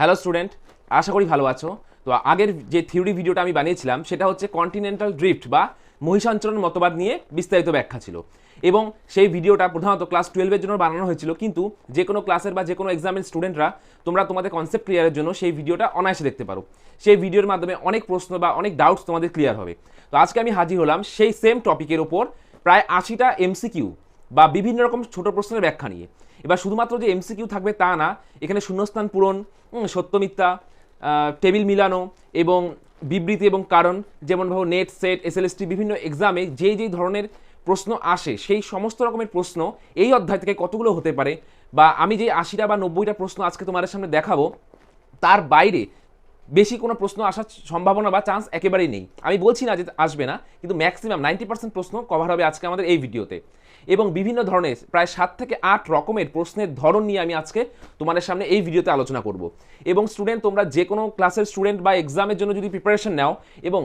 Hello student, আশা করি ভালো আছো। তো আগের যে থিওরি ভিডিওটা আমি বানিয়েছিলাম, সেটা হচ্ছে কন্টিনেন্টাল ড্রিফট বা মহিষাঞ্চরণ মতবাদ নিয়ে বিস্তারিত ব্যাখ্যা ছিল। এবং সেই ভিডিওটা প্রধানত ক্লাস টুয়েলভের জন্য বানানো হয়েছিল, কিন্তু যে কোনো ক্লাসের বা যে কোনো এক্সামের স্টুডেন্টরা তোমরা তোমাদের কনসেপ্ট ক্লিয়ারের জন্য সেই ভিডিওটা অনায়াসে দেখতে পারো। সেই ভিডিওর মাধ্যমে অনেক প্রশ্ন বা অনেক ডাউটস তোমাদের ক্লিয়ার হবে। তো আজকে আমি হাজির হলাম সেই সেম টপিকের ওপর প্রায় আশিটা এমসিকিউ বা বিভিন্ন রকম ছোট প্রশ্নের ব্যাখ্যা নিয়ে। এবার শুধুমাত্র যে এমসিকিউ থাকবে তা না এখানে শূন্যস্থান পূরণ উম, সত্য মিথ্যা আহ, টেবিল মিলানো এবং বিবৃতি এবং কারণ যেমন ভাবো নেট সেট এসএলএসটি বিভিন্ন এক্সামে যেই যেই ধরনের প্রশ্ন আসে সেই সমস্ত রকমের প্রশ্ন এই অধ্যায় থেকে কতগুলো হতে পারে বা আমি যে আশিটা বা নব্বইটা প্রশ্ন আজকে তোমাদের সামনে দেখাবো তার বাইরে বেশি কোনো প্রশ্ন আসার সম্ভাবনা বা চান্স একেবারেই নেই। আমি বলছি না যে আসবে না কিন্তু ম্যাক্সিমাম নাইনটি পার্সেন্ট প্রশ্ন কভার হবে আজকে আমাদের এই ভিডিওতে এবং বিভিন্ন ধরনের প্রায় সাত থেকে আট রকমের প্রশ্নের ধরন নিয়ে আমি আজকে তোমাদের সামনে এই ভিডিওতে আলোচনা করব। এবং স্টুডেন্ট তোমরা যে কোনো ক্লাসের স্টুডেন্ট বা এক্সামের জন্য যদি প্রিপারেশন নাও এবং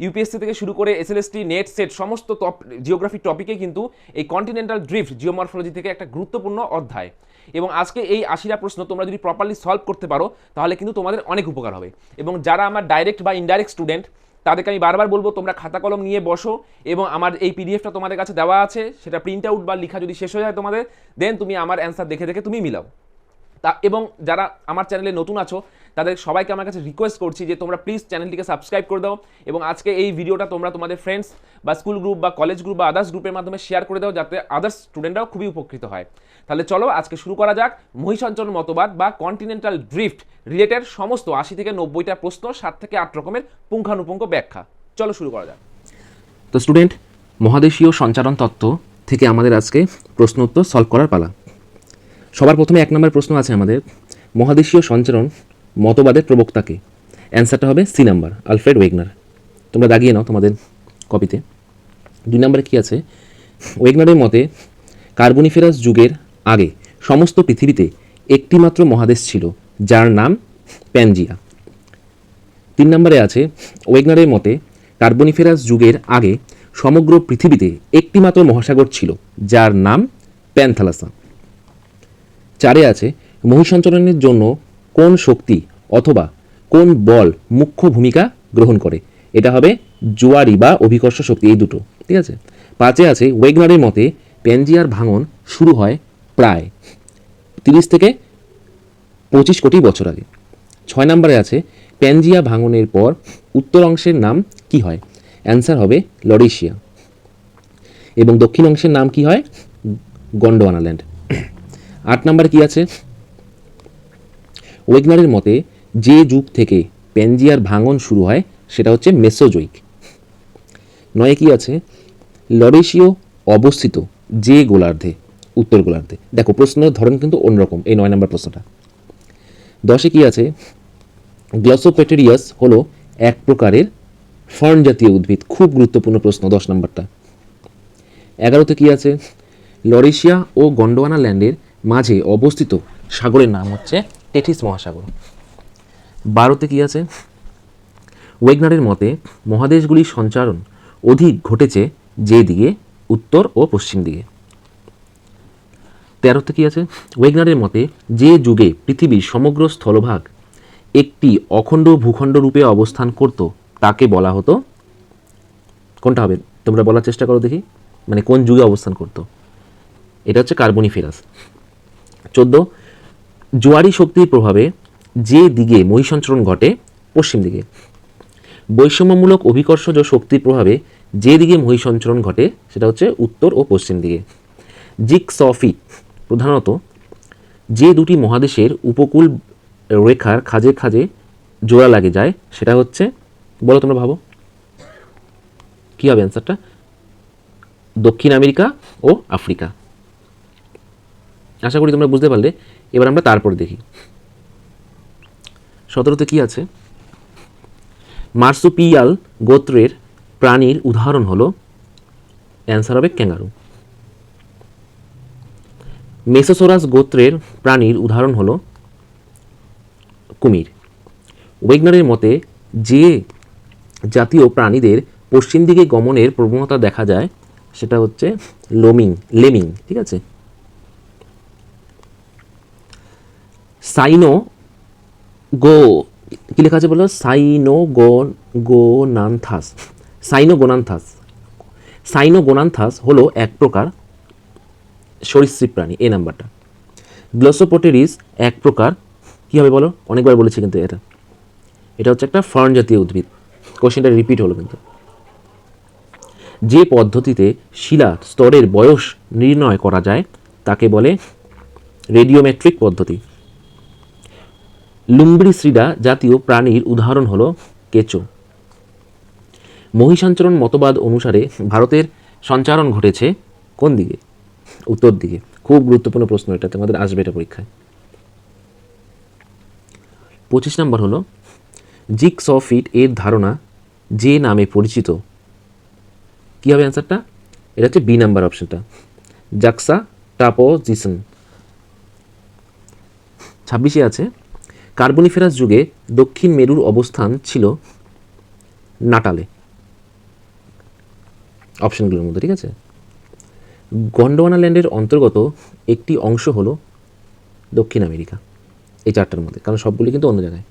ইউপিএসসি থেকে শুরু করে এসএলএসটি নেট সেট সমস্ত টপ জিওগ্রাফি টপিকে কিন্তু এই কন্টিনেন্টাল ড্রিফট জিওমরফোলজি থেকে একটা গুরুত্বপূর্ণ অধ্যায়। এবং আজকে এই আশিটা প্রশ্ন তোমরা যদি প্রপারলি সলভ করতে পারো, তাহলে কিন্তু তোমাদের অনেক উপকার হবে। এবং যারা আমার ডাইরেক্ট বা ইনডাইরেক্ট স্টুডেন্ট তাদেরকে আমি বারবার বলব, তোমরা খাতা কলম নিয়ে বসো এবং আমার এই পিডিএফটা তোমাদের কাছে দেওয়া আছে, সেটা প্রিন্ট আউট বা লেখা যদি শেষ হয়ে যায় তোমাদের দেন তুমি আমার অ্যান্সার দেখে দেখে তুমি মিলাও। তা, এবং যারা আমার চ্যানেলে নতুন আছো তাদের সবাইকে আমার কাছে রিকোয়েস্ট করছি যে তোমরা প্লিজ চ্যানেলটিকে সাবস্ক্রাইব করে দাও এবং আজকে এই ভিডিওটা তোমরা তোমাদের ফ্রেন্ডস বা স্কুল গ্রুপ বা কলেজ গ্রুপ বা আদার্স গ্রুপের মাধ্যমে শেয়ার করে দাও যাতে আদার্স স্টুডেন্টরাও খুবই উপকৃত হয়। তাহলে চলো আজকে শুরু করা যাক মহিষাঞ্চল মতবাদ বা কন্টিনেন্টাল ড্রিফট রিলেটেড সমস্ত আশি থেকে নব্বইটা প্রশ্ন, সাত থেকে আট রকমের পুঙ্খানুপুঙ্খ ব্যাখ্যা। চলো শুরু করা যাক। তো স্টুডেন্ট মহাদেশীয় সঞ্চারণ তত্ত্ব থেকে আমাদের আজকে প্রশ্ন উত্তর সলভ করার পালা। সবার প্রথমে এক নম্বর প্রশ্ন আছে আমাদের। মহাদেশীয় সঞ্চারণ মতবাদের প্রবক্তাকে। অ্যান্সারটা হবে সি নাম্বার আলফ্রেড ওয়েগনার তোমরা দাগিয়ে নাও তোমাদের কপিতে দুই নম্বরে কী আছে? ওয়েগনারের মতে, কার্বনিফেরাস যুগের আগে সমস্ত পৃথিবীতে একটিমাত্র মহাদেশ ছিল, যার নাম প্যানজিয়া তিন নম্বরে আছে ওয়েগনারের মতে, কার্বনিফেরাস যুগের আগে সমগ্র পৃথিবীতে একটিমাত্র মহাসাগর ছিল, যার নাম প্যানথালাসা চারে আছে মহিষঞ্চরণের জন্য কোন শক্তি অথবা কোন বল মুখ্য ভূমিকা গ্রহণ করে? এটা হবে জোয়ারি বা অভিকর্ষ শক্তি, এই দুটো, ঠিক আছে? পাঁচে আছে ওয়েগনারের মতে প্যানজিয়ার ভাঙন শুরু হয় প্রায় তিরিশ থেকে পঁচিশ কোটি বছর আগে। ছয় নম্বরে আছে প্যানজিয়া ভাঙনের পর উত্তর অংশের নাম কি হয়? অ্যান্সার হবে লরেশিয়া। এবং দক্ষিণ অংশের নাম কি হয়? গন্ডোয়ানাল্যান্ড। আট নম্বরে কি আছে? ওয়েগনারের মতে, যে যুগ থেকে প্যানজিয়ার ভাঙন শুরু হয়, সেটা হচ্ছে মেসোজৈক। নয় কি আছে? লরেশীয় অবস্থিত যে গোলার্ধে, উত্তর গোলার্ধে। দেখো প্রশ্নের ধরন কিন্তু অন্যরকম, এই নয় নম্বর প্রশ্নটা। দশে কি আছে? গ্লসোপেটেরিয়াস হলো এক প্রকারের ফার্ন জাতীয় উদ্ভিদ, খুব গুরুত্বপূর্ণ প্রশ্ন, দশ নম্বরটা। এগারোতে কি আছে? লরেশিয়া ও গন্ডোয়ানা ল্যান্ডের মাঝে অবস্থিত সাগরের নাম হচ্ছে টেথিস মহাসাগর। বারোতে কি আছে? ওয়েগনারের মতে, মহাদেশগুলির সঞ্চারণ অধিক ঘটেছে যে দিকে, উত্তর ও পশ্চিম দিকে। তেরোতে কি আছে? ওয়েগনারের মতে, যে যুগে পৃথিবীর সমগ্র স্থলভাগ একটি অখণ্ড ভূখণ্ড রূপে অবস্থান করত, তাকে বলা হতো, কোনটা হবে? তোমরা বলার চেষ্টা করো দেখি মানে কোন যুগে অবস্থান করত। এটা হচ্ছে কার্বনিফেরাস। চোদ্দ জোয়ারি শক্তির প্রভাবে যে দিকে মহিষঞ্চরণ ঘটে, পশ্চিম দিকে। বৈষম্যমূলক অভিকর্ষজ শক্তির প্রভাবে যে দিকে মহিষঞ্চরণ ঘটে, সেটা হচ্ছে উত্তর ও পশ্চিম দিকে। জিকসফি প্রধানত যে দুটি মহাদেশের উপকূল রেখার খাজে খাজে জোড়া লাগে যায়, সেটা হচ্ছে, বলো তোমরা ভাবো। কী হবে অ্যান্সারটা দক্ষিণ আমেরিকা ও আফ্রিকা। আশা করি তোমরা বুঝতে পারলে এবার আমরা তারপর দেখি। সতেরোতে কি আছে? মার্সুপিয়াল গোত্রের প্রাণীর উদাহরণ হলো অ্যান্সার হবে ক্যাঙ্গারু। মেসোসোরাস গোত্রের প্রাণীর উদাহরণ হলো কুমির। ওয়েগনারের মতে, যে জাতীয় প্রাণীদের পশ্চিম দিকে গমনের প্রবণতা দেখা যায়, সেটা হচ্ছে লোমিং, লেমিং, ঠিক আছে? সাইনো গো, কি লেখা আছে বলো? সাইনো গো, গোনান্থাস। সাইনো গোনান্থাস। সাইনো গোনান্থাস হলো এক প্রকার সরীসৃপ প্রাণী এই নাম্বারটা। গ্লোসোপোটেরিস এক প্রকার, কী হবে বলো? অনেকবার বলেছি কিন্তু এটা। এটা হচ্ছে একটা ফার্ন জাতীয় উদ্ভিদ। কোশ্চেনটা রিপিট হলো কিন্তু। যে পদ্ধতিতে শিলা স্তরের বয়স নির্ণয় করা যায়, তাকে বলে রেডিওমেট্রিক পদ্ধতি। লুম্ব্রিসিডা জাতীয় প্রাণীর উদাহরণ হলো কেঁচো। মহিষাঞ্চরণ মতবাদ অনুসারে ভারতের সঞ্চারণ ঘটেছে কোন দিকে? উত্তর দিকে। খুব গুরুত্বপূর্ণ প্রশ্ন এটা, তোমাদের আসবে এটা পরীক্ষায়। পঁচিশ নম্বর হলো জিক্স অফ এর ধারণা যে নামে পরিচিত? কী হবে অ্যান্সারটা এটা হচ্ছে বি নাম্বার অপশনটা জাক্সা টাপোজিশন ছাব্বিশে আছে কার্বনিফেরাস যুগে দক্ষিণ মেরুর অবস্থান ছিল নাটালে। অপশনগুলোর মধ্যে, ঠিক আছে? গন্ডোয়ানা ল্যান্ডের অন্তর্গত একটি অংশ হলো দক্ষিণ আমেরিকা, এই চারটার মধ্যে, কারণ সবগুলি কিন্তু অন্য জায়গায়।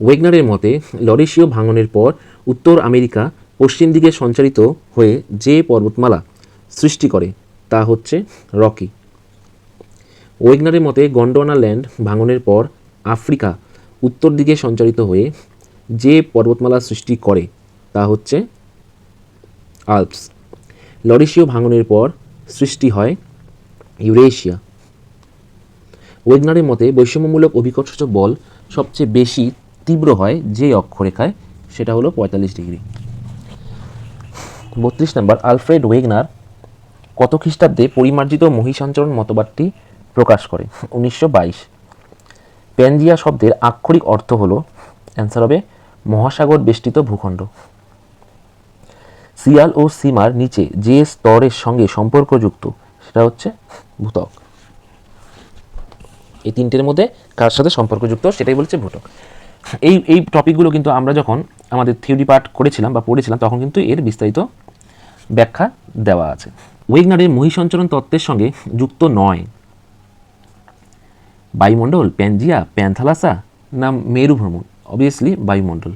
ওয়েগনারের মতে, লরেশীয় ভাঙনের পর উত্তর আমেরিকা পশ্চিম দিকে সঞ্চারিত হয়ে যে পর্বতমালা সৃষ্টি করে তা হচ্ছে রকি। ওয়েগনারের মতে গন্ডোয়ানা ল্যান্ড ভাঙনের পর আফ্রিকা উত্তর দিকে সঞ্চারিত হয়ে যে পর্বতমালা সৃষ্টি করে, তা হচ্ছে আলপস। লরেশীয় ভাঙনের পর সৃষ্টি হয় ইউরেশিয়া। ওয়েগনারের মতে বৈষম্যমূলক অভিকর্ষজ বল সবচেয়ে বেশি তীব্র হয় যে অক্ষরেখায়, সেটা হলো পঁয়তাল্লিশ ডিগ্রি। বত্রিশ নম্বর, আলফ্রেড ওয়েগনার কত খ্রিস্টাব্দে পরিমার্জিত মহিষাঞ্চরণ মতবাদটি প্রকাশ করে। উনিশশো বাইশ। প্যানজিয়া শব্দের আক্ষরিক অর্থ হলো অ্যান্সার হবে, মহাসাগর বেষ্টিত ভূখণ্ড। সিয়াল ও সীমার নিচে যে স্তরের সঙ্গে সম্পর্কযুক্ত, সেটা হচ্ছে ভূতক। এই তিনটের মধ্যে কার সাথে সম্পর্কযুক্ত, সেটাই বলছে ভূতক। এই এই টপিকগুলো কিন্তু আমরা যখন আমাদের থিওরি পার্ট করেছিলাম বা পড়েছিলাম, তখন কিন্তু এর বিস্তারিত ব্যাখ্যা দেওয়া আছে। ওয়েগনারের মহিষঞ্চরণ তত্ত্বের সঙ্গে যুক্ত নয়। বায়ুমণ্ডল, প্যানজিয়া, প্যান্থালাসা না মেরু ভ্রমণ অবভিয়াসলি বায়ুমণ্ডল।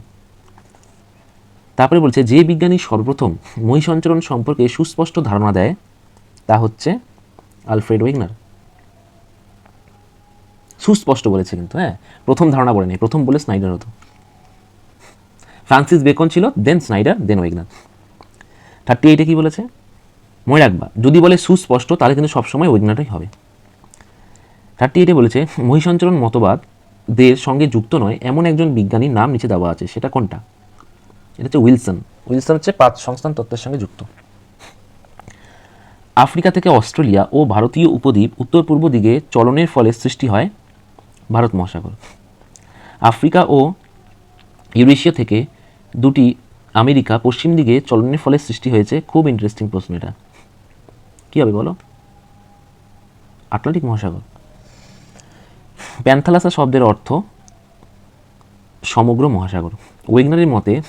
তারপরে বলছে, যে বিজ্ঞানী সর্বপ্রথম মহিষঞ্চরণ সম্পর্কে সুস্পষ্ট ধারণা দেয়, তা হচ্ছে আলফ্রেড ওয়েগনার। সুস্পষ্ট বলেছে কিন্তু হ্যাঁ প্রথম ধারণা বলে নেই প্রথম বলে স্নাইডার হতো। ফ্রান্সিস বেকন ছিল then Snider then Wegener. Thirty এইটে কী বলেছে? মনে রাখবা যদি বলে সুস্পষ্ট, তাহলে কিন্তু সবসময় ওয়েগনারটাই হবে। থার্টি এইটে বলেছে, মহিষঞ্চরণ মতবাদ দের সঙ্গে যুক্ত নয়, এমন একজন বিজ্ঞানীর নাম নিচে দেওয়া আছে, সেটা কোনটা? এটা হচ্ছে উইলসন। উইলসন হচ্ছে পাঁচ সংস্থান তত্ত্বের সঙ্গে যুক্ত। আফ্রিকা থেকে অস্ট্রেলিয়া ও ভারতীয় উপদ্বীপ উত্তর পূর্ব দিকে চলনের ফলে সৃষ্টি হয় ভারত মহাসাগর। আফ্রিকা ও ইউরেশিয়া থেকে দুটি আমেরিকা পশ্চিম দিকে চলনের ফলে সৃষ্টি হয়েছে, খুব ইন্টারেস্টিং প্রশ্ন এটা। কী হবে বলো? আটলান্টিক মহাসাগর। প্যান্থালাসা শব্দের অর্থ সমগ্র মহাসাগর। ওয়েগনারের মতে,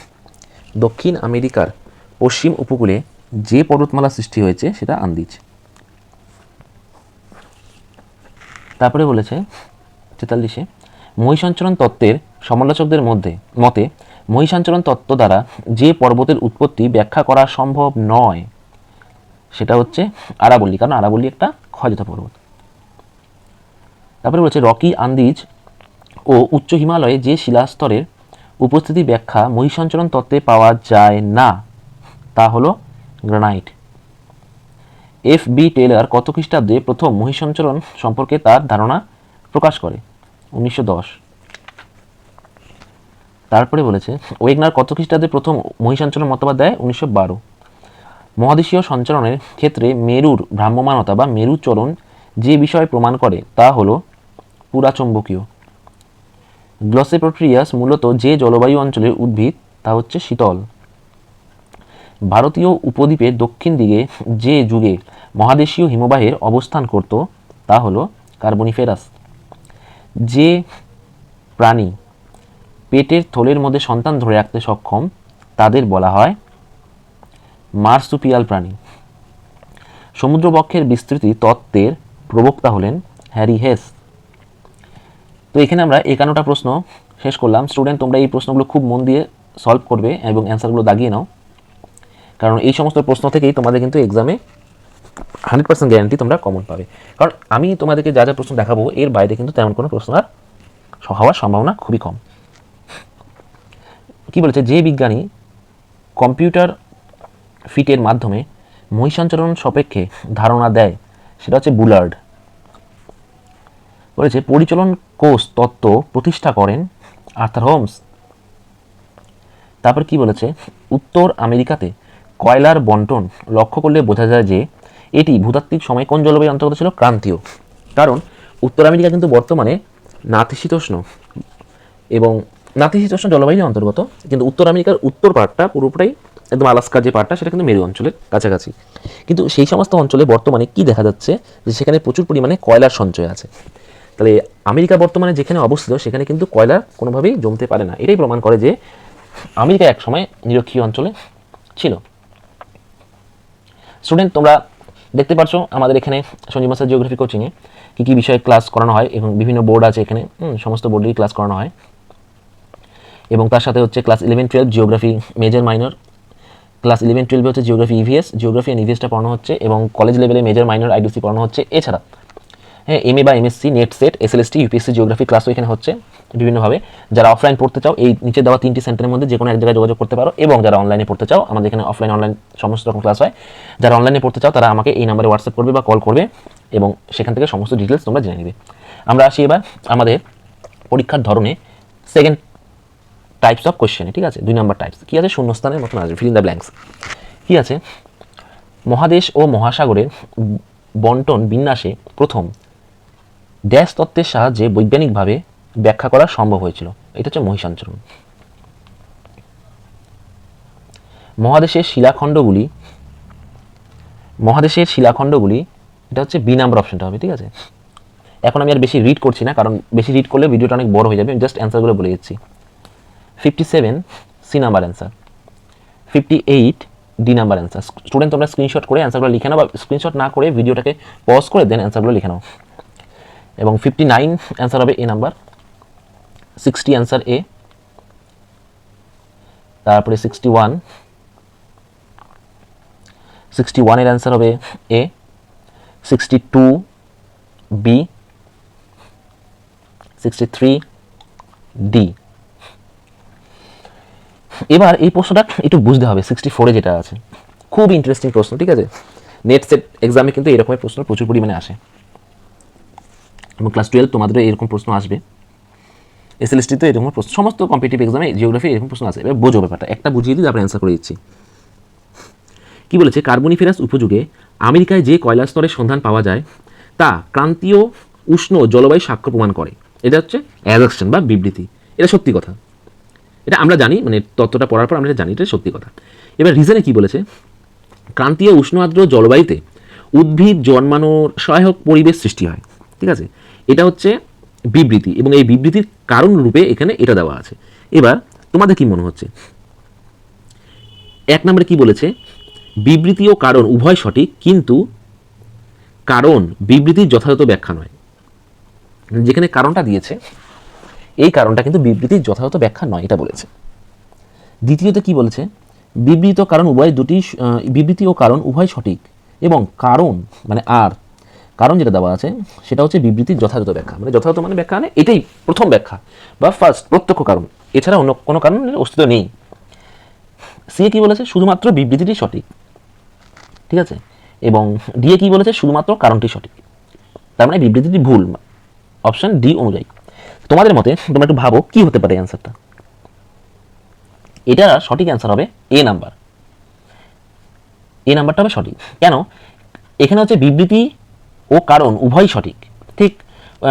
দক্ষিণ আমেরিকার পশ্চিম উপকূলে যে পর্বতমালা সৃষ্টি হয়েছে, সেটা আন্দিজ। তারপরে বলেছে তেতাল্লিশে, মহিষাঞ্চরণ তত্ত্বের সমালোচকদের মধ্যে, মতে মহিষাঞ্চরণ তত্ত্ব দ্বারা যে পর্বতের উৎপত্তি ব্যাখ্যা করা সম্ভব নয়, সেটা হচ্ছে আরাবল্লী। কারণ আরাবল্লী একটা ক্ষয়জাত পর্বত। তারপরে বলছে রকি আন্দিজ ও উচ্চ হিমালয়ে যে শিলাস্তরের উপস্থিতি ব্যাখ্যা মহিষাঞ্চরণ তত্ত্বে পাওয়া যায় না, তা হলো গ্রানাইট। এফ বি টেলার কত খ্রিস্টাব্দে প্রথম মহিষাঞ্চরণ সম্পর্কে তার ধারণা প্রকাশ করে? উনিশশো দশ। তারপরে বলেছে, ওয়েগনার কত খ্রিস্টাব্দে প্রথম মহিষাঞ্চরণ মতবাদ দেয়? উনিশশো বারো। মহাদেশীয় সঞ্চালনের ক্ষেত্রে মেরুর ভ্রাম্যমানতা বা মেরুচরণ যে বিষয় প্রমাণ করে, তা হলো পুরাচুম্বকীয় গ্লসেপোট্রিয়াস মূলত যে জলবায়ু অঞ্চলের উদ্ভিদ, তা হচ্ছে শীতল। ভারতীয় উপদ্বীপের দক্ষিণ দিকে যে যুগে মহাদেশীয় হিমবাহের অবস্থান করত, তা হলো কার্বনিফেরাস। যে প্রাণী পেটের থলের মধ্যে সন্তান ধরে রাখতে সক্ষম, তাদের বলা হয় মার্সুপিয়াল প্রাণী। সমুদ্রবক্ষের বিস্তৃতি তত্ত্বের প্রবক্তা হলেন হ্যারি হেস। তো এখানে আমরা একান্নটা প্রশ্ন শেষ করলাম। স্টুডেন্ট তোমরা এই প্রশ্নগুলো খুব মন দিয়ে সলভ করবে এবং অ্যান্সারগুলো দাগিয়ে নাও। কারণ এই সমস্ত প্রশ্ন থেকেই তোমাদের কিন্তু এক্সামে হান্ড্রেড পার্সেন্ট গ্যারান্টি তোমরা কমন পাবে। কারণ আমি তোমাদেরকে যা যা প্রশ্ন দেখাবো, এর বাইরে কিন্তু তেমন কোনো প্রশ্ন আর হওয়ার সম্ভাবনা খুবই কম। কি বলেছে? যে বিজ্ঞানী কম্পিউটার ফিটের মাধ্যমে মহিষাঞ্চরণ সাপেক্ষে ধারণা দেয়, সেটা হচ্ছে বুলার্ড। বলেছে, পরিচলন কোষ তত্ত্ব প্রতিষ্ঠা করেন আর্থার হোমস। তারপর কি বলেছে, উত্তর আমেরিকাতে কয়লার বন্টন লক্ষ্য করলে বোঝা যায় যে এটি ভূতাত্ত্বিক সময় কোন জলবায়ু অন্তর্গত ছিল? ক্রান্তীয়। কারণ উত্তর আমেরিকা কিন্তু বর্তমানে নাতিশীতোষ্ণ এবং নাতিশীতোষ্ণ জলবায়ুর অন্তর্গত, কিন্তু উত্তর আমেরিকার উত্তর পার্টটা পুরোপুরাই একদম আলাস্কার যে পার্টটা সেটা কিন্তু মেরু অঞ্চলের কাছাকাছি। কিন্তু সেই সমস্ত অঞ্চলে বর্তমানে কি দেখা যাচ্ছে যে সেখানে প্রচুর পরিমাণে কয়লার সঞ্চয় আছে? তাহলে আমেরিকা বর্তমানে যেখানে অবস্থিত, সেখানে কিন্তু কয়লা কোনোভাবেই জমতে পারে না। এটাই প্রমাণ করে যে আমেরিকা একসময় নিরক্ষীয় অঞ্চলে ছিল। স্টুডেন্ট তোমরা দেখতে পাচ্ছ আমাদের এখানে সঞ্জীব মাস্টার জিওগ্রাফি কোচিংয়ে কী কী বিষয়ে ক্লাস করানো হয় এবং বিভিন্ন বোর্ড আছে এখানে। সমস্ত বোর্ডেরই ক্লাস করানো হয়। এবং তার সাথে হচ্ছে class eleven twelve geography major minor class eleven টুয়েলভে হচ্ছে জিওগ্রাফি ইভিএস জিওগ্রাফি অ্যান্ড ইভিএসটা পড়ানো হচ্ছে এবং কলেজ লেভেলে মেজর মাইনর আইডিসি পড়ানো হচ্ছে। এছাড়া হ্যাঁ এম এ বা MSc NET SET SLST UPSC geography ক্লাসও এখানে হচ্ছে বিভিন্নভাবে। যারা অফলাইন পড়তে চাও, এই নিচে দেওয়া তিনটি সেন্টারের মধ্যে যে কোনো এক জায়গায় যোগাযোগ করতে পারো। এবং যারা অনলাইনে পড়তে চাও, আমাদের এখানে অফলাইন অনলাইন সমস্ত রকম ক্লাস হয়। যারা অনলাইনে পড়তে চাও, তারা আমাকে এই নাম্বারে হোয়াটসঅ্যাপ করবে বা কল করবে এবং সেখান থেকে সমস্ত ডিটেলস তোমরা জেনে নেবে। আমরা আসি এবার আমাদের পরীক্ষার ধরনে সেকেন্ড টাইপস অফ কোশ্চেনে ঠিক আছে? দুই নাম্বার টাইপস কী আছে? শূন্যস্থানের মতন আসবে ফিল ইন দ্য ব্ল্যাঙ্কস কী আছে? মহাদেশ ও মহাসাগরের বন্টন বিন্যাসে প্রথম ড্যাশ তত্ত্বের সাহায্যে বৈজ্ঞানিকভাবে ব্যাখ্যা করা সম্ভব হয়েছিল। এটা হচ্ছে মহিষাঞ্চরণ। মহাদেশের শিলাখণ্ডগুলি মহাদেশের শিলাখণ্ডগুলি, এটা হচ্ছে বি নাম্বার অপশনটা হবে, ঠিক আছে? এখন আমি আর বেশি রিড করছি না, কারণ বেশি রিড করলে ভিডিওটা অনেক বড় হয়ে যাবে। জাস্ট অ্যান্সারগুলো বলে দিচ্ছি। Fifty seven C number answer fifty eight D number answer student তোমরা স্ক্রিনশট করে অ্যান্সারগুলো লিখে নাও বা স্ক্রিনশট না করে ভিডিওটাকে পজ করে দেন অ্যান্সারগুলো লিখে নাও। এবং ফিফটি নাইন অ্যান্সার হবে A number sixty answer A তারপরে সিক্সটি ওয়ান সিক্সটি ওয়ানের অ্যান্সার হবে A sixty two B sixty three D এবার এই প্রশ্নটা একটু বুঝতে হবে সিক্সটি ফোরে যেটা আছে। খুব ইন্টারেস্টিং প্রশ্ন, ঠিক আছে? নেট সেট এক্সামে কিন্তু এরকমের প্রশ্ন প্রচুর পরিমাণে আসে। এবং ক্লাস টুয়েলভ তোমাদেরও এরকম প্রশ্ন আসবে। এসএলএসটিতে এরকম প্রশ্ন, সমস্ত কম্পিটিভ এক্সামে জিওগ্রাফি এরকম প্রশ্ন আসবে এবার বোঝো ব্যাপারটা, একটা বুঝিয়ে দিই তারপরে অ্যান্সার করে দিচ্ছি। কি বলেছে? কার্বনিফেরাস উপযুগে আমেরিকায় যে কয়লা স্তরের সন্ধান পাওয়া যায়, তা ক্রান্তীয় উষ্ণ জলবায়ু সাক্ষ্য প্রমাণ করে। এটা হচ্ছে অ্যাজাকশন বা বিবৃতি। এটা সত্যি কথা। এটা আমরা জানি মানে তত্ত্বটা পড়ার পর আমরা জানি, এটা সত্যি কথা। এবার রিজনে কি বলেছে? ক্রান্তীয় উষ্ণ আর্দ্র জলবায়ুতে উদ্ভিদ জন্মানোর সহায়ক পরিবেশ সৃষ্টি হয়। ঠিক আছে? এটা হচ্ছে বিবৃতি এবং এই বিবৃতির কারণ রূপে এখানে এটা দেওয়া আছে। এবার তোমাদের কি মনে হচ্ছে? এক নম্বরে কি বলেছে? বিবৃতি ও কারণ উভয় সঠিক, কিন্তু কারণ বিবৃতির যথাযথ ব্যাখ্যা নয়। যেখানে কারণটা দিয়েছে, এই কারণটা কিন্তু বিবৃতির যথাযথ ব্যাখ্যা নয়, এটা বলেছে। দ্বিতীয়ত কি বলেছে? বিবৃত কারণ উভয় দুটি বিবৃতি ও কারণ উভয় সঠিক এবং কারণ মানে আর কারণ যেটা দেওয়া আছে, সেটা হচ্ছে বিবৃতির যথাযথ ব্যাখ্যা। মানে যথাযথ মানে ব্যাখ্যা মানে এটাই প্রথম ব্যাখ্যা বা ফার্স্ট প্রত্যক্ষ কারণ। এছাড়া অন্য কোনো কারণের অস্তিত্ব নেই। সি কি বলেছে? শুধুমাত্র বিবৃতিটি সঠিক। ঠিক আছে? এবং ডিএ কি বলেছে? শুধুমাত্র কারণটি সঠিক। তার মানে বিবৃতিটি ভুল। অপশান ডি অনুযায়ী। তোমাদের মতে তোমরা একটু ভাবো, কি হতে পারে অ্যান্সারটা এটা সঠিক অ্যান্সার হবে এ নাম্বার এ নাম্বারটা হবে সঠিক। কেন? এখানে হচ্ছে বিবৃতি ও কারণ উভয়ই সঠিক। ঠিক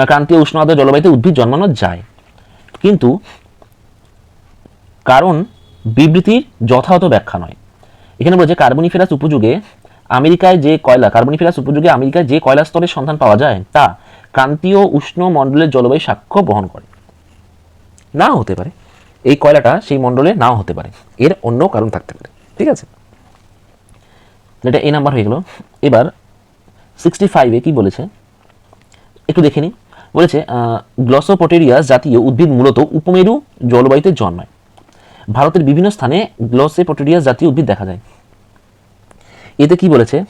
ক্রান্তীয় উষ্ণ আর্দ্র জলবায়ুতে উদ্ভিদ জন্মানো যায়। কিন্তু কারণ বিবৃতির যথাযথ ব্যাখ্যা নয়। এখানে বলছে কার্বনিফেরাস উপযুগে আমেরিকায় যে কয়লা, কার্বনিফেরাস উপযুগে আমেরিকায় যে কয়লা স্তরের সন্ধান পাওয়া যায়, তা ক্রান্তীয় উষ্ণ মণ্ডলের জলবায়ু সাক্ষ্য বহন করে। নাও হতে পারে। এই কয়লাটা সেই মণ্ডলে নাও হতে পারে। এর অন্য কারণ থাকতে পারে। ঠিক আছে? এটা এ নাম্বার হয়ে গেল। এবার সিক্সটি ফাইভে কি বলেছে? একটু দেখে নিই। বলেছে গ্লসোপটেরিয়াস জাতীয় উদ্ভিদ মূলত উপমেরু জলবায়ুতে জন্মায়। ভারতের বিভিন্ন স্থানে গ্লসোপটেরিয়াস জাতীয় উদ্ভিদ দেখা যায়। এতে কি বলেছে?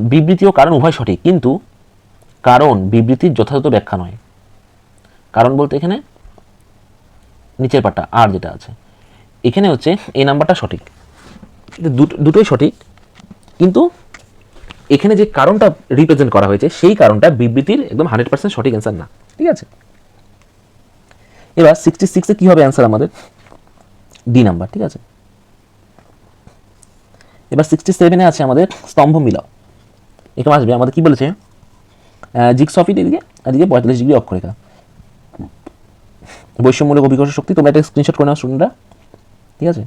বিবৃতি ও কারণ উভয় সঠিক, কিন্তু কারণ বিবৃতির যথাযথ ব্যাখ্যা নয়। কারণ বলতে এখানে নিচের পাটটা, আর যেটা আছে। এখানে হচ্ছে এই নাম্বারটা সঠিক। দুটো- দুটোই সঠিক, কিন্তু এখানে যে কারণটা রিপ্রেজেন্ট করা হয়েছে, সেই কারণটা বিবৃতির একদম হান্ড্রেড পার্সেন্ট সঠিক অ্যান্সার না। ঠিক আছে? এবার সিক্সটি সিক্সে কী হবে অ্যান্সার আমাদের? ডি নাম্বার ঠিক আছে? এবার সিক্সটি সেভেনে আছে আমাদের স্তম্ভ মিলাও এখানে আসবে, আমাদের কি বলেছে? জিক্স অফিট এদিকে এদিকে পঁয়তাল্লিশ ডিগ্রি অক্ষরেখা। বৈষম্যমূলক অভিকর্ষ শক্তি, তোমরা এটা স্ক্রিনশট করে নাও স্টুডেন্টরা ঠিক আছে?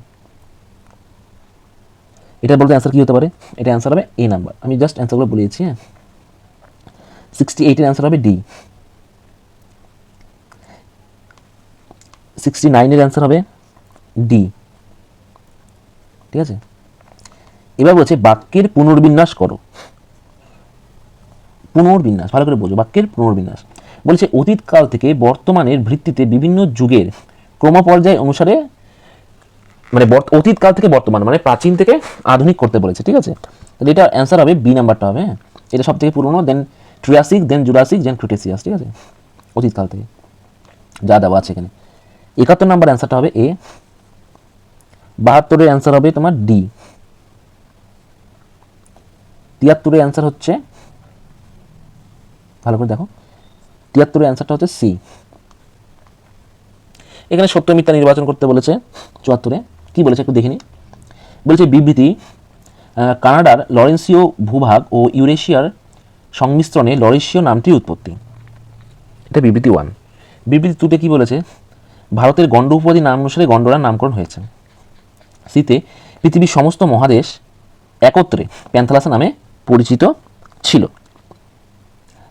এটা বলতে অ্যান্সার কী হতে পারে? এটা অ্যান্সার হবে এ নাম্বার আমি জাস্ট অ্যান্সারগুলো বলে দিচ্ছি হ্যাঁ? সিক্সটি এইটের অ্যান্সার হবে ডি সিক্সটি নাইনের অ্যান্সার হবে ডি ঠিক আছে? এবার বলছে বাক্যের পুনর্বিন্যাস করো। পুনর্বিন্যাস, ভালো করে বোঝো, বাক্যের পুনর্বিন্যাস। বলছে অতীতকাল থেকে বর্তমানের ভিত্তিতে বিভিন্ন যুগের ক্রমপর্যায় অনুসারে মানে বর্ত- অতীতকাল থেকে বর্তমান মানে প্রাচীন থেকে আধুনিক করতে বলেছে, ঠিক আছে? তাহলে এটা অ্যান্সার হবে বি নাম্বারটা হবে হ্যাঁ? এটা সব থেকে পুরনো দেন ট্রিয়াসিক দেন জুরাসিক দেন ক্রিটেসিয়াস ঠিক আছে? অতীতকাল থেকে, যা দেওয়া আছে এখানে। একাত্তর নাম্বার অ্যান্সারটা হবে এ বাহাত্তরের অ্যান্সার হবে তোমার ডি তিয়াত্তরের অ্যান্সার হচ্ছে, ভালো করে দেখো, তিয়াত্তরের অ্যান্সারটা হচ্ছে সি এখানে সত্য মিথ্যা নির্বাচন করতে বলেছে, চুয়াত্তরে। কি বলেছে একটু দেখে নিই বলেছে বিবৃতি কানাডার লরেন্সীয় ভূভাগ ও ইউরেশিয়ার সংমিশ্রণে লরেশীয় নামটির উৎপত্তি। এটা বিবৃতি ওয়ান বিবৃতি টুতে কি বলেছে? ভারতের গণ্ড উপাধি নাম অনুসারে গণ্ডরার নামকরণ হয়েছে। সিতে পৃথিবীর সমস্ত মহাদেশ একত্রে প্যান্থালাসা নামে পরিচিত ছিল।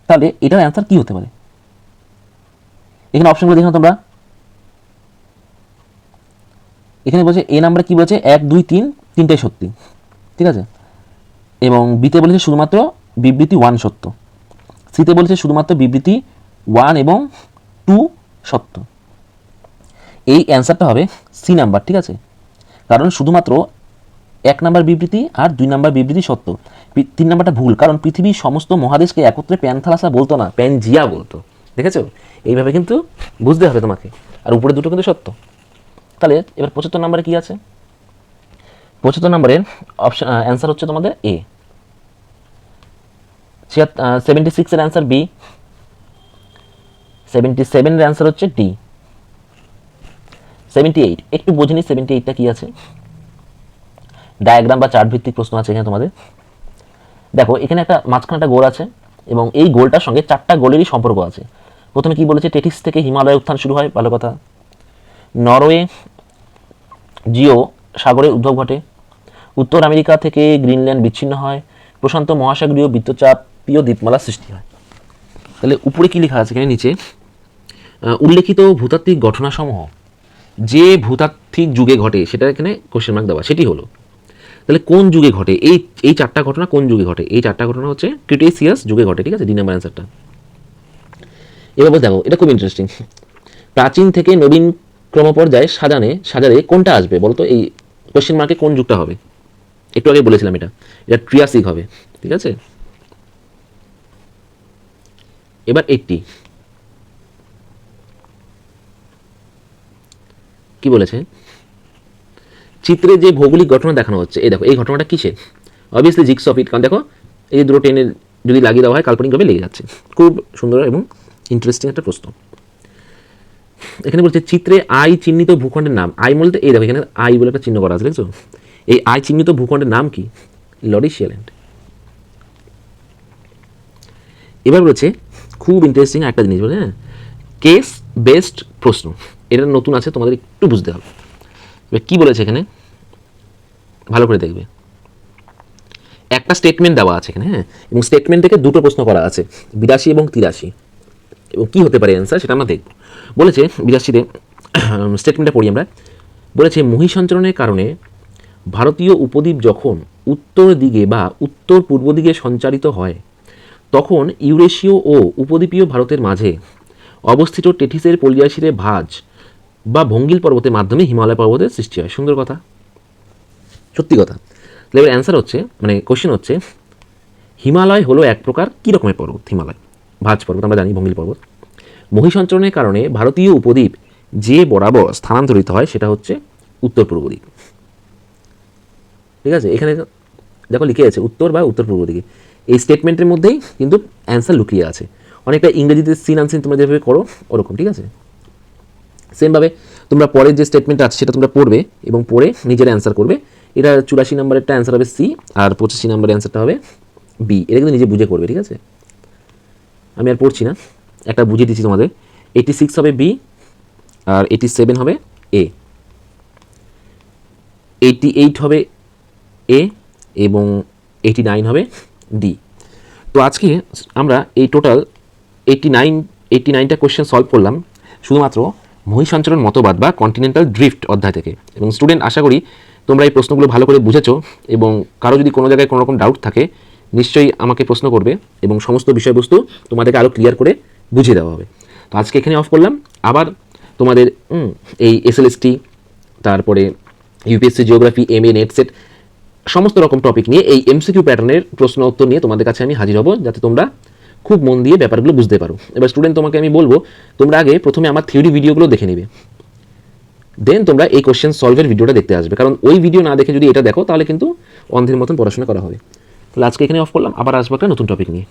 তাহলে এটার অ্যান্সার কি হতে পারে? এখানে অপশনগুলো দেখো তোমরা। এখানে বলছে এ নাম্বারে কী বলছে? এক, দুই, তিন, তিনটাই সত্যি। ঠিক আছে? এবং বিতে বলেছে শুধুমাত্র বিবৃতি ওয়ান সত্য। সিতে বলেছে শুধুমাত্র বিবৃতি ওয়ান এবং টু সত্য। এই অ্যান্সারটা হবে সি নাম্বার ঠিক আছে? কারণ শুধুমাত্র এক নাম্বার বিবৃতি আর দুই নাম্বার বিবৃতি সত্য। তিন নাম্বারটা ভুল, কারণ পৃথিবীর সমস্ত মহাদেশকে একত্রে প্যান্থালাসা বলতো না, প্যানজিয়া বলতো। দেখেছ? এইভাবে কিন্তু বুঝতে হবে তোমাকে। আর উপরে দুটো কিন্তু সত্য। তাহলে এবার পঁচাত্তর নম্বরে কি আছে? পঁচাত্তর নম্বরের অপশন অ্যান্সার হচ্ছে তোমাদের এ সেভেন্টি সিক্সের অ্যান্সার বি সেভেন্টি সেভেনের অ্যান্সার হচ্ছে ডি সেভেন্টি এইট একটু বোঝেনি সেভেন্টি এইটটা কী আছে? ডায়াগ্রাম বা চার্ট ভিত্তিক প্রশ্ন আছে এখানে তোমাদের। দেখো, এখানে একটা মাঝখানে একটা গোল আছে এবং এই গোলটার সঙ্গে চারটা গোলেরই সম্পর্ক আছে। প্রথমে কি বলেছে? টেটিস থেকে হিমালয় উত্থান শুরু হয়, ভালো কথা। নরওয়ে জিও সাগরের উদ্ভব ঘটে। উত্তর আমেরিকা থেকে গ্রিনল্যান্ড বিচ্ছিন্ন হয়। প্রশান্ত মহাসাগরীয় বৃত্তচাপীয় দ্বীপমালা সৃষ্টি হয়। তাহলে উপরে কি লেখা আছে এখানে নিচে? উল্লেখিত ভূতাত্ত্বিক ঘটনাসমূহ যে ভূতাত্ত্বিক যুগে ঘটে, সেটা এখানে কোশ্চেন মার্ক দেওয়া, সেটি হলো, তাহলে কোন যুগে ঘটে? এই এই চারটা ঘটনা কোন যুগে ঘটে? এই চারটা ঘটনা হচ্ছে ক্রিটেসিয়াস যুগে ঘটে, ঠিক আছে? ডি নাম্বার অ্যান্সারটা এবার দেখো, এটা খুব ইন্টারেস্টিং প্রাচীন থেকে নবীন ক্রমপর্যায়ে সাজানে, সাজারে কোনটা আসবে বলতো? এই কোশ্চেন মার্কে কোন যুগটা হবে? একটু আগে বলেছিলাম এটা। এটা ট্রিয়াসিক হবে, ঠিক আছে? এবার এইটটি কি বলেছে? চিত্রে যে ভৌগোলিক ঘটনা দেখানো হচ্ছে, এই দেখো, এই ঘটনাটা কিসের? অবভিয়াসলি জিক্স অফ ইট কারণ দেখো, এই দুটো টেনের যদি লাগিয়ে দেওয়া হয়, কাল্পনিকভাবে লেগে যাচ্ছে। খুব সুন্দর এবং ইন্টারেস্টিং একটা প্রশ্ন। এখানে বলছে চিত্রে আই চিহ্নিত ভূখণ্ডের নাম। আই বলতে এই দেখো, এখানে আই বলে একটা চিহ্ন করা আছে, দেখছ? এই আই চিহ্নিত ভূখণ্ডের নাম কি? লরিশিয়া ল্যান্ড এবার বলেছে, খুব ইন্টারেস্টিং একটা জিনিস বলে হ্যাঁ? কেস বেস্ট প্রশ্ন। এটা নতুন আছে, তোমাদের একটু বুঝতে হবে। এবার কী বলেছে এখানে? ভালো করে দেখবে। একটা স্টেটমেন্ট দেওয়া আছে এখানে হ্যাঁ? এবং স্টেটমেন্ট থেকে দুটো প্রশ্ন করা আছে, বিরাশি এবং তিরাশি। এবং কী হতে পারে অ্যান্সার সেটা আমরা দেখব। বলেছে বিরাশিতে স্টেটমেন্টটা পড়ি আমরা। বলেছে মহি সঞ্চালনের কারণে ভারতীয় উপদ্বীপ যখন উত্তর দিকে বা উত্তর পূর্ব দিকে সঞ্চারিত হয়, তখন ইউরেশীয় ও উপদ্বীপীয় ভারতের মাঝে অবস্থিত টেথিসের পলিয়াশিরে ভাজ বা ভঙ্গিল পর্বতের মাধ্যমে হিমালয় পর্বতের সৃষ্টি হয়। সুন্দর কথা। সত্যি কথা। তাহলে এবার অ্যান্সার হচ্ছে মানে কোশ্চেন হচ্ছে, হিমালয় হলো এক প্রকার কী রকমের পর্বত? হিমালয়। ভাজ পর্বত, আমরা জানি ভঙ্গিল পর্বত। মহিসঞ্চরণের কারণে ভারতীয় উপদ্বীপ যে বরাবর স্থানান্তরিত হয়, সেটা হচ্ছে উত্তর পূর্ব দিক। ঠিক আছে? এখানে দেখো লিখে আছে উত্তর বা উত্তর পূর্ব দিকে। এই স্টেটমেন্টের মধ্যেই কিন্তু অ্যান্সার লুকিয়ে আছে। অনেকটা ইংরেজিতে সিন আনসিন তোমরা যেভাবে করো, ওরকম, ঠিক আছে? সেমভাবে তোমরা পরের যে স্টেটমেন্ট আছে, সেটা তোমরা পড়বে এবং পড়ে নিজের অ্যান্সার করবে। এটা চুরাশি নম্বরেরটা অ্যান্সার হবে সি আর পঁচাশি নম্বরের অ্যান্সারটা হবে বি এটা কিন্তু নিজে বুঝে করবে, ঠিক আছে? আমি আর পড়ছি না। একটা বুঝিয়ে দিচ্ছি তোমাদের। এইটি সিক্স হবে বি আর এইটি সেভেন হবে এ এইটি এইট হবে এ এবং এইটি নাইন হবে ডি তো আজকে আমরা এই টোটাল এইটি নাইন এইটি নাইনটা কোয়েশ্চেন সলভ করলাম শুধুমাত্র মহিসঞ্চরণ মতবাদ বা কন্টিনেন্টাল ড্রিফট অধ্যায় থেকে। এবং স্টুডেন্ট আশা করি তোমরা এই প্রশ্নগুলো ভালো করে বুঝেছ এবং কারও যদি কোনো জায়গায় কোনো রকম ডাউট থাকে নিশ্চয়ই আমাকে প্রশ্ন করবে এবং সমস্ত বিষয়বস্তু তোমাদেরকে আরও ক্লিয়ার করে বুঝিয়ে দেওয়া হবে। তো আজকে এখানে অফ করলাম। আবার তোমাদের এই এসএলএসটি তারপরে UPSC geography M A NET SET সমস্ত রকম টপিক নিয়ে এই এমসিকিউ প্যাটার্নের প্রশ্ন উত্তর নিয়ে তোমাদের কাছে আমি হাজির হব, যাতে তোমরা খুব মন দিয়ে ব্যাপারগুলো বুঝতে পারো। এবার স্টুডেন্ট তোমাকে আমি বলব, তোমরা আগে প্রথমে আমার থিওরি ভিডিওগুলো দেখে নেবে। দেন তোমরা এই কোশ্চেন সলভের ভিডিওটা দেখতে আসবে। কারণ ওই ভিডিও না দেখে যদি এটা দেখো, তাহলে কিন্তু অন্ধের মতন পড়াশোনা করা হবে। তাহলে আজকে এখানে অফ করলাম আবার আসব একটা নতুন টপিক নিয়ে।